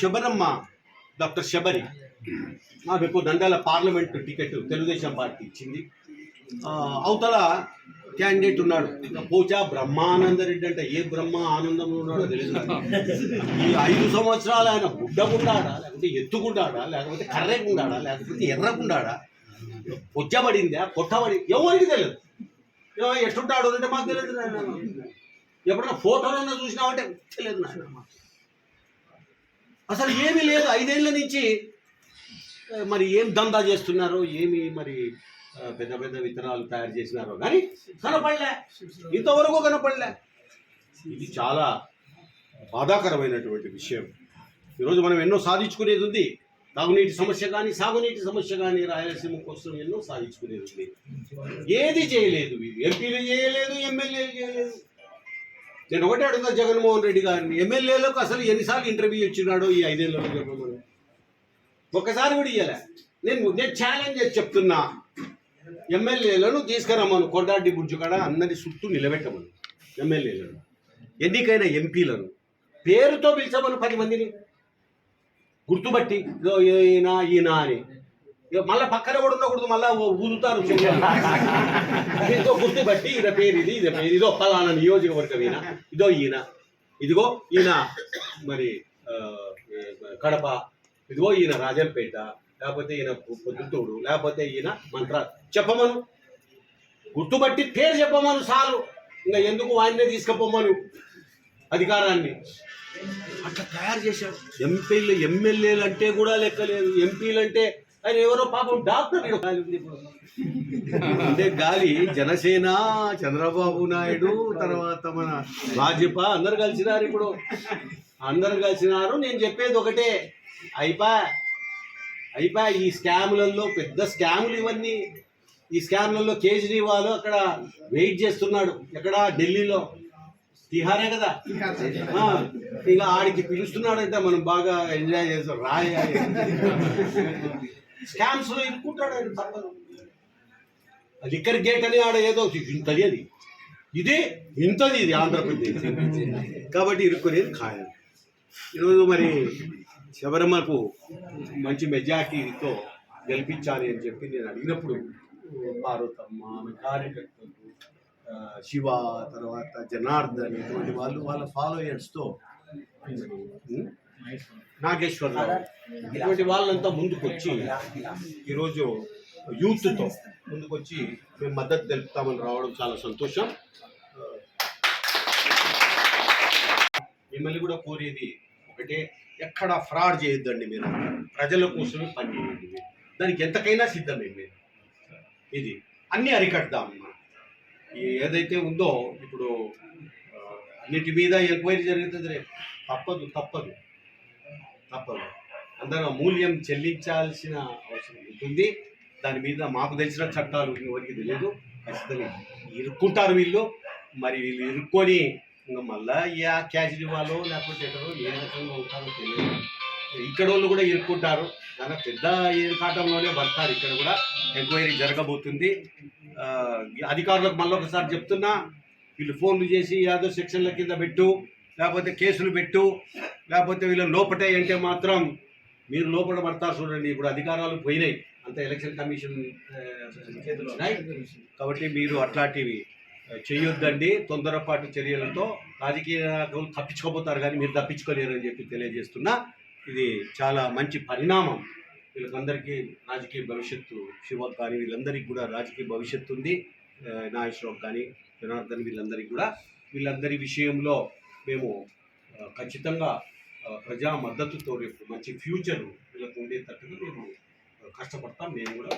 Sabaramma doctor Sabari. ఆమెకు Nandyal parliament ticket Telugu Desam party ఇచ్చింది. అవతల క్యాండిడేట్ ఉన్నాడు. పూజా బ్రహ్మానంద రెడ్డి అంటే ఏ బ్రహ్మ ఆనందంలో ఉన్నాడో తెలియదు ఈ ఐదు సంవత్సరాలు ఆయన గుడ్డకుండాడా లేకపోతే ఎత్తుకుండాడా లేకపోతే కర్రెకుండాడా లేకపోతే ఎర్రకుండాడా? పొచ్చబడిందా పొట్టబడి ఎవరికి తెలియదు ఏమో ఎట్టుంటాడు అంటే మాకు తెలియదు ఎప్పుడన్నా ఎప్పుడైనా ఫోటోలన్నా చూసినామంటే తెలియదు నాయన. అసలు ఏమీ లేదు. ఐదేళ్ళ నుంచి మరి ఏం దందా చేస్తున్నారో ఏమి మరి పెద్ద పెద్ద విత్తనాలు తయారు చేసినారో కానీ కనపడలే. ఇంతవరకు కనపడలే. ఇది చాలా బాధాకరమైనటువంటి విషయం. ఈరోజు మనం ఎన్నో సాధించుకునేది ఉంది. తాగునీటి సమస్య కానీ సాగునీటి సమస్య కానీ రాయలసీమ కోసం ఎన్నో సాధించుకునేది ఉంది. ఏది చేయలేదు. ఎంపీలు చేయలేదు ఎమ్మెల్యేలు చేయలేదు. నేను ఒకటే అడుగుతా జగన్మోహన్ రెడ్డి గారిని. ఎమ్మెల్యేలకు అసలు ఎన్నిసార్లు ఇంటర్వ్యూ ఇచ్చినాడో ఈ ఐదేళ్ళలో జగన్మోహన్ ఒక్కసారి కూడా ఇయ్యలే. నేను నేను ఛాలెంజ్ చేసి చెప్తున్నా. ఎమ్మెల్యేలను తీసుకురమ్మను. కొండారెడ్డి బుర్జు కాడ అందరి చుట్టూ నిలబెట్టమను. ఎమ్మెల్యేలను. ఎన్నికైన ఎంపీలను. పేరుతో పిలిచామను పది మందిని. గుర్తుపట్టి ఈయన ఈయన అని. ఇక మళ్ళీ పక్కన కూడా ఉండకూడదు మళ్ళీ ఊదుతారు ఇదో గుర్తుపట్టి ఈయన పేరు ఇది ఇదే పేరు ఇదో. ఫలానా నియోజకవర్గం ఈయన ఇదో ఈయన. ఇదిగో ఈయన మరి కడప. ఇదిగో ఈయన రాజంపేట లేకపోతే ఈయన పొద్దుతూడు లేకపోతే ఈయన మంత్ర చెప్పమను. గుర్తుపట్టి పేరు చెప్పమను చాలు ఇంకా ఎందుకు వాడినే తీసుకుపోమను అధికారాన్ని? అట్లా తయారు చేశాడు ఎంపీలు ఎమ్మెల్యేలు అంటే కూడా లెక్కలేదు. ఎంపీలు అంటే ఆయన ఎవరో పాపం డాక్టర్ గాలి ఉంది ఇప్పుడు. అంటే గాలి జనసేన చంద్రబాబు నాయుడు తర్వాత మన భాజపా అందరు కలిసినారు ఇప్పుడు. అందరు కలిసినారు నేను చెప్పేది ఒకటే. అయిపా అయిపా ఈ స్కాములలో పెద్ద స్కాములు ఇవన్నీ. ఈ స్కామ్లలో కేజ్రీవాల్ అక్కడ వెయిట్ చేస్తున్నాడు ఎక్కడ ఢిల్లీలో. తిహారే కదా? ఇక ఆడికి పిలుస్తున్నాడంటే మనం బాగా ఎంజాయ్ చేస్తాం రాయ. స్కామ్స్లో ఇరుక్కుంటాడు ఆయన తప్పదు లిక్కర్ గేట్ అని ఆడ ఏదో ఇంతది అది. ఇది ఇంతది ఇది ఆంధ్రప్రదేశ్. కాబట్టి ఇరుక్కునేది ఖాయం. ఈరోజు మరి శబరమ్మకు మంచి మెజార్టీతో గెలిపించాలి అని చెప్పి నేను అడిగినప్పుడు పార్వతమ్మ ఆమె కార్యకర్తలు శివ తర్వాత జనార్దన్ ఇటువంటి వాళ్ళు వాళ్ళ ఫాలోయర్స్తో నాగేశ్వరరావు ఇటువంటి వాళ్ళంతా ముందుకొచ్చి ఈరోజు యూత్తో ముందుకొచ్చి మేము మద్దతు తెలుపుతామని రావడం చాలా సంతోషం. మిమ్మల్ని కూడా కోరేది ఒకటే ఎక్కడ ఫ్రాడ్ చేయొద్దండి మీరు. ప్రజల కోసమే పనిచేయండి మీరు. దానికి ఎంతకైనా సిద్ధమే మీరు. ఇది అన్నీ అరికడదాం ఏదైతే ఉందో ఇప్పుడు అన్నిటి మీద ఎంక్వైరీ జరుగుతుంది రేపు తప్పదు తప్పదు. తప్పదు. అందరూ మూల్యం చెల్లించాల్సిన అవసరం ఉంటుంది. దాని మీద మాకు తెలిసిన చట్టాలు ఎవరికి తెలియదు. ఖచ్చితంగా ఇరుక్కుంటారు వీళ్ళు. మరి వీళ్ళు ఇరుక్కొని ఇంకా మళ్ళా క్యాష్ ఇవ్వాలో లేకపోతే ఎక్కడో ఏ రకంగా ఉంటారో తెలియదు. ఇక్కడ వాళ్ళు కూడా ఇరుక్కుంటారు. చాలా పెద్ద కాటంలోనే పడతారు ఇక్కడ కూడా. ఎంక్వైరీ జరగబోతుంది. అధికారులకు మళ్ళీ ఒకసారి చెప్తున్నా వీళ్ళు ఫోన్లు చేసి యాదో సెక్షన్ల కింద పెట్టు లేకపోతే కేసులు పెట్టు లేకపోతే వీళ్ళని లోపటే అంటే మాత్రం మీరు లోపల పడతారు చూడండి ఇప్పుడు అధికారాలు పోయినాయి. అంత ఎలక్షన్ కమిషన్ చేతిలో ఉన్నాయి. కాబట్టి మీరు అట్లాంటివి చేయొద్దండి తొందరపాటు చర్యలతో రాజకీయ తప్పించుకోపోతారు కానీ మీరు తప్పించుకోలేరు అని చెప్పి తెలియజేస్తున్నా. ఇది చాలా మంచి పరిణామం. వీళ్ళకందరికీ రాజకీయ భవిష్యత్తు శివక్ కానీ వీళ్ళందరికీ కూడా రాజకీయ భవిష్యత్తు ఉంది. ఆ, నాగేశ్వరరావు కానీ జనార్దన్ వీళ్ళందరికీ కూడా. వీళ్ళందరి విషయంలో మేము ఖచ్చితంగా ప్రజా మద్దతుతో రేపు మంచి ఫ్యూచర్ వీళ్ళకు ఉండేటట్టుగా మేము కష్టపడతాను. కష్టపడతాం మేము కూడా